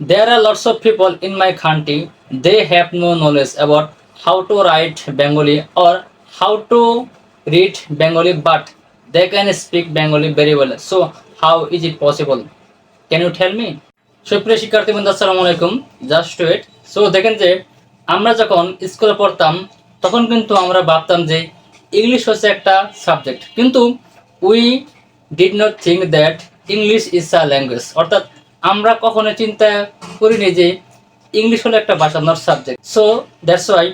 There are lots of people in my country, they have no knowledge about how to write Bengali or how to read Bengali, but they can speak Bengali very well. So, how is it possible? Can you tell me? সুপ্রিয় শিক্ষার্থী বন্ধু আসসালামু আলাইকুম just wait so দেখেন যে আমরা যখন স্কুলে পড়তাম তখন কিন্তু আমরা ভাবতাম যে ইংলিশ হচ্ছে একটা সাবজেক্ট কিন্তু we did not think that English is a language অর্থাৎ আমরা কখনো চিন্তা করিনি যে ইংলিশ হলো একটা ভাষা not subject so that's why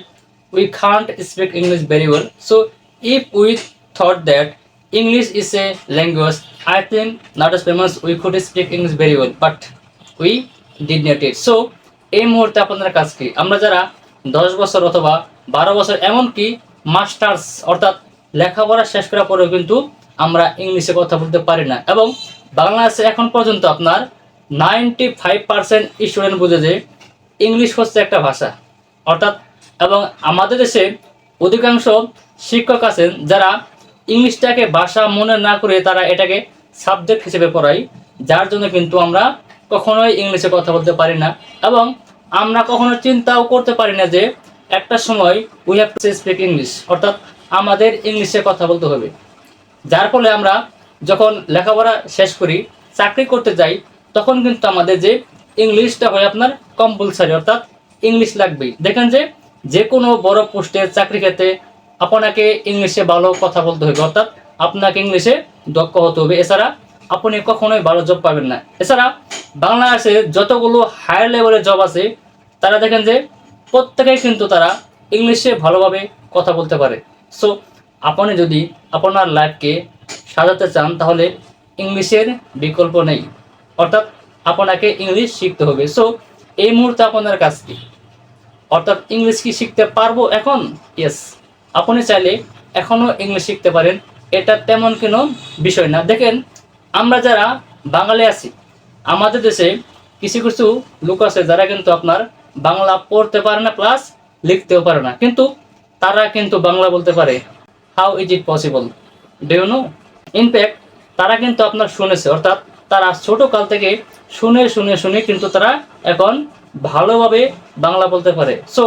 we can't speak English very well so if we thought that English is a language I think not as famous we could speak English very well, but we did not it. So এই মুহূর্তে আপনাদের কাজ কি? আমরা যারা দশ বছর অথবা বারো বছর এমনকি মাস্টার্স অর্থাৎ লেখাপড়া শেষ করার পরেও কিন্তু আমরা ইংলিশে কথা বলতে পারি না। এবং বাংলাদেশে এখন পর্যন্ত আপনার নাইনটি ফাইভ পার্সেন্ট স্টুডেন্ট বুঝে যে ইংলিশ হচ্ছে একটা ভাষা। অর্থাৎ, এবং আমাদের দেশে অধিকাংশ শিক্ষক আছেন যারা ইংলিশটাকে ভাষা মনে না করে তারা এটাকে সাবজেক্ট হিসেবে পড়াই যার জন্য কিন্তু আমরা কখনোই ইংলিশে কথা বলতে পারি না। এবং আমরা কখনো চিন্তাও করতে পারি না যে একটা সময় we have to speak English অর্থাৎ আমাদের ইংলিশে কথা বলতে হবে। যার ফলে আমরা যখন লেখাপড়া শেষ করি, চাকরি করতে যাই তখন কিন্তু আমাদের যে ইংলিশটা হয় আপনার কম্পালসারি অর্থাৎ ইংলিশ লাগবেই। দেখেন যে যে কোনো বড় পোস্টে, চাকরি ক্ষেত্রে আপনাকে ইংলিশে ভালো কথা বলতে হবে, অর্থাৎ আপনাকে ইংলিশে দক্ষ হতে হবে। এছাড়া আপনি কখনোই ভালো জব পাবেন না। এছাড়া বাংলাদেশে যতগুলো হায়ার লেভেলের জব আছে, তারা দেখেন যে, প্রত্যেকেই কিন্তু তারা ইংলিশে ভালোভাবে কথা বলতে পারে। সো আপনি যদি আপনার লাইফকে সাজাতে চান, তাহলে ইংলিশের বিকল্প নেই। অর্থাৎ আপনাকে ইংলিশ শিখতে হবে। সো এই মুহূর্তে আপনার কাজ কি? অর্থাৎ ইংলিশ কি শিখতে পারব এখন? ইয়েস আপনি চাইলে এখনও ইংলিশ শিখতে পারেন। এটা তেমন কোনো বিষয় না। দেখেন, আমরা যারা বাঙালি আছি, আমাদের দেশে কিছু কিছু লোক আছে যারা কিন্তু আপনার বাংলা পড়তে পারে না প্লাস লিখতেও পারে না। কিন্তু তারা কিন্তু বাংলা বলতে পারে। How is it possible do know in fact তারা কিন্তু আপনার শুনেছে। অর্থাৎ তারা ছোট কাল থেকে শুনে শুনে শুনে কিন্তু তারা এখন ভালোভাবে বাংলা বলতে পারে। সো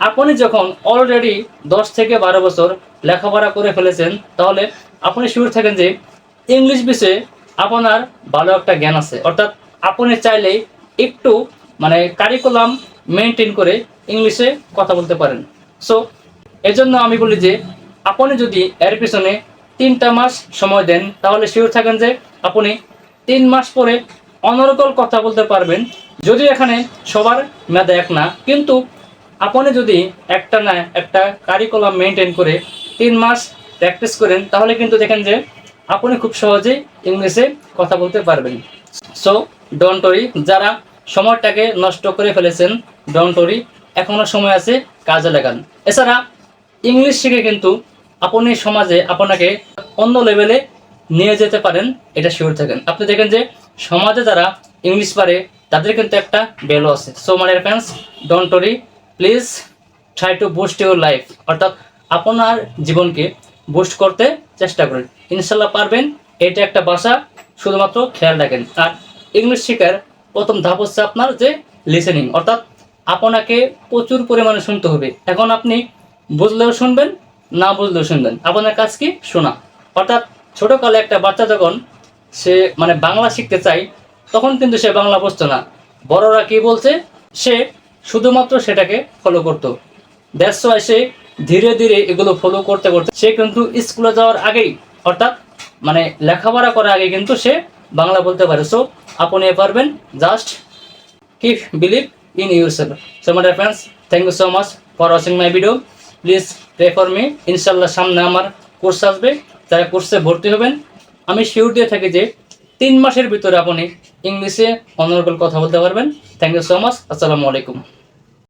আপনি যখন অলরেডি দশ থেকে বারো বছর লেখাপড়া করে ফেলেছেন, তাহলে আপনি শিওর থাকেন যে ইংলিশ বিষয়ে আপনার ভালো একটা জ্ঞান আছে। অর্থাৎ আপনি চাইলেই একটু মানে কারিকুলাম মেনটেন করে ইংলিশে কথা বলতে পারেন। সো এজন্য আমি বলি যে আপনি যদি এর পিছনে তিনটা মাস সময় দেন, তাহলে শিওর থাকেন যে আপনি তিন মাস পরে অনর্গল কথা বলতে পারবেন। যদি এখানে সবার মেধা এক না, কিন্তু আপনি যদি একটা না একটা কারিকুলাম মেনটেন করে তিন মাস প্র্যাকটিস করেন, তাহলে কিন্তু দেখেন যে আপনি খুব সহজেই ইংলিশে কথা বলতে পারবেন। সো ডোন্ট ওরি যারা সময়টাকে নষ্ট করে ফেলেছেন ডোন্ট ওরি এখনও সময় আছে, কাজে লাগান। এছাড়া ইংলিশ শিখে কিন্তু আপনি সমাজে আপনাকে অন্য লেভেলে নিয়ে যেতে পারেন, এটা শিওর থাকেন। আপনি দেখেন যে সমাজে যারা ইংলিশ পারে, তাদের কিন্তু একটা ভ্যালু আছে। সো মানে friends don't worry please try to boost your life অর্থাৎ আপনার জীবনকে বুস্ট করতে চেষ্টা করেন। ইনশাল্লাহ পারবেন, এটা একটা ভাষা শুধুমাত্র খেয়াল রাখেন। আর ইংলিশ শেখার প্রথম ধাপ হচ্ছে আপনার যে লিসেনিং অর্থাৎ আপনাকে প্রচুর পরিমাণে শুনতে হবে। এখন আপনি বুঝলেও শুনবেন, না বুঝলেও শুনবেন। আপনার কাজ কি? শোনা। অর্থাৎ ছোটোকালে একটা বাচ্চা যখন সে মানে বাংলা শিখতে চায়, তখন কিন্তু সে বাংলা বুঝতো না। বড়রা কি বলছে? সে শুধুমাত্র সেটাকে ফলো করতো। দ্যাটস ওয়াই সে ধীরে ধীরে এগুলো ফলো করতে করতে সে কিন্তু স্কুলে যাওয়ার আগেই, অর্থাৎ মানে লেখাপড়া করার আগে কিন্তু সে বাংলা বলতে পারে। সো আপনি পারবেন। Just keep believe in yourself so my friends thank you so much for watching my video please pray for me ইনশাল্লাহ সামনে আমার কোর্স আসবে। যারা কোর্সে ভর্তি হবেন, আমি শিওর দিয়ে থাকি যে তিন মাসের ভিতরে আপনি ইংলিশে অনর্গল কথা বলতে পারবেন। থ্যাংক ইউ সো মাচ আসসালামু আলাইকুম।